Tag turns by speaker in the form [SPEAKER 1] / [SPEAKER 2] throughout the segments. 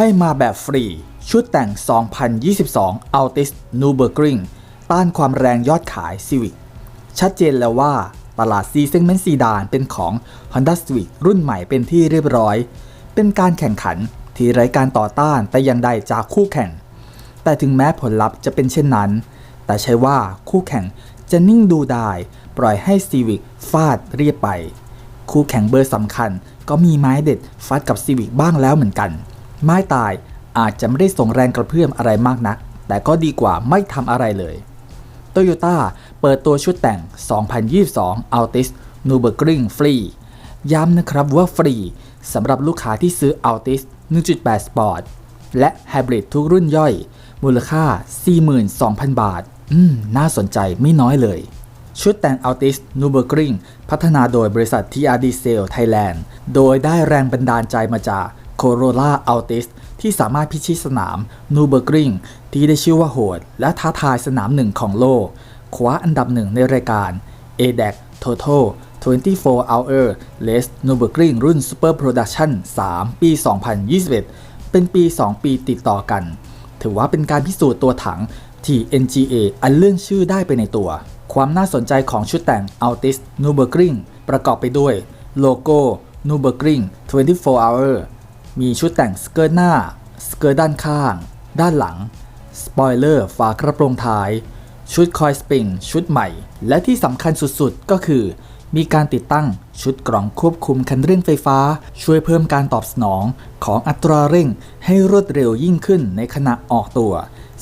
[SPEAKER 1] ให้มาแบบฟรี ชุดแต่ง 2022 Altis n u b e r g r i n g ต้านความแรงยอดขาย Civic ชัดเจนแล้วว่าตลาด C segment ซีดานเป็นของ Honda Civic รุ่นใหม่เป็นที่เรียบร้อย เป็นการแข่งขันที่ไร้การต่อต้านแต่ย่างใดจากคู่แข่ง แต่ถึงแม้ผลลัพธ์จะเป็นเช่นนั้น แต่ใช่ว่าคู่แข่งจะนิ่งดูได้ปล่อยให้ Civic ฟาดเรียบไป คู่แข่งเบอร์สำคัญก็มีไม้เด็ดฟัดกับ Civic บ้างแล้วเหมือนกัน ไม้ตายอาจจะไม่ได้ส่งแรงกระเพื่อมอะไรมากนัก แต่ก็ดีกว่าไม่ทำอะไรเลยโตโยต้าเปิดตัวชุดแต่ง 2022 Altis n u b e r g r i n g ฟรีย้ำนะครับว่าฟรีสำหรับลูกค้าที่ซื้อ Altis 1.8 Sport และ Hybrid ทุกรุ่นย่อย มูลค่า 42,000 บาท อืม น่าสนใจไม่น้อยเลย ชุดแต่ง Altis n u b e r g r i n g พัฒนาโดยบริษัท TRD Sale Thailand โดยได้แรงบันดาลใจมาจาก Corolla Altis ที่สามารถพิชิตสนาม n u b e r g r i n g ที่ได้ชื่อว่าโหด และท้าทายสนามหนึ่งของโลก คว้าอันดับหนึ่งในรายการ ADAC Total 24 Hour Race n u b e r g r i n g รุ่น Super Production 3 ปี 2021 เป็นปี 2 ปีติดต่อกัน ถือว่าเป็นการพิสูจน์ตัวถังที่ NGA อันเลื่อนชื่อได้ไปในตัว ความน่าสนใจของชุดแต่ง Altis n u b e r g r i n g ประกอบไปด้วย โลโก้ n u b e r g r i n g 24 Hour มีชุดแต่งสเกิร์ตหน้า สเกิร์ตด้านข้าง ด้านหลัง สปอยเลอร์ฝากระโปรงท้าย ชุดคอยสปริง ชุดใหม่ และที่สำคัญสุดๆ ก็คือ มีการติดตั้งชุดกล่องควบคุมคันเร่งไฟฟ้า ช่วยเพิ่มการตอบสนองของอัตราเร่งให้รวดเร็วยิ่งขึ้นในขณะออกตัว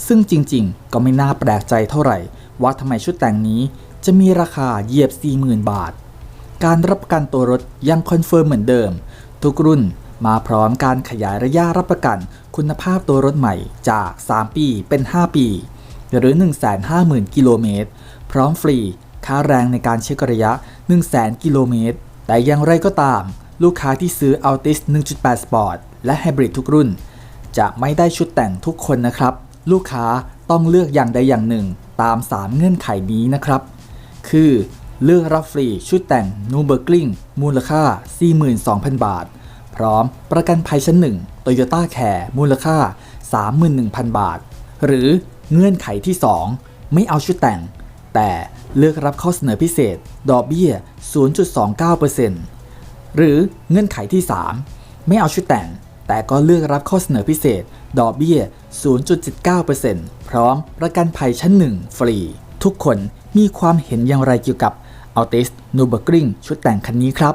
[SPEAKER 1] ซึ่งจริงๆ ก็ไม่น่าแปลกใจเท่าไหร่ ว่าทำไมชุดแต่งนี้จะมีราคาเหยียบ 40,000 บาท การรับประกันตัวรถยังคอนเฟิร์มเหมือนเดิม ทุกรุ่น มาพร้อมการขยายระยะรับประกันคุณภาพตัวรถใหม่จาก 3 ปีเป็น 5 ปี หรือ 150,000 กิโลเมตร พร้อมฟรี ค่าแรงในการเช็คระยะ 100,000 กิโลเมตร แต่อย่างไรก็ตาม ลูกค้าที่ซื้อ Altis 1.8 Sport และ Hybrid ทุกรุ่น จะไม่ได้ชุดแต่งทุกคนนะครับ ลูกค้าต้องเลือกอย่างใดอย่างหนึ่งตาม 3 เงื่อนไขนี้นะครับ คือ เลือกรับฟรีชุดแต่งนูเบอร์กลิงมูลค่า 42,000 บาท พร้อมประกันภัยชั้น1 Toyota Care มูลค่า 31,000 บาท หรือเงื่อนไขที่ 2 ไม่เอาชุดแต่ง แต่เลือกรับข้อเสนอพิเศษ ดอกเบี้ย 0.29%หรือเงื่อนไขที่ 3 ไม่เอาชุดแต่ง แต่ก็เลือกรับข้อเสนอพิเศษ ดอกเบี้ย 0.79%พร้อมประกันภัยชั้น1ฟรี ทุกคนมีความเห็นอย่างไรเกี่ยวกับ Altis n u b e r g r i n g ชุดแต่งคันนี้ครับ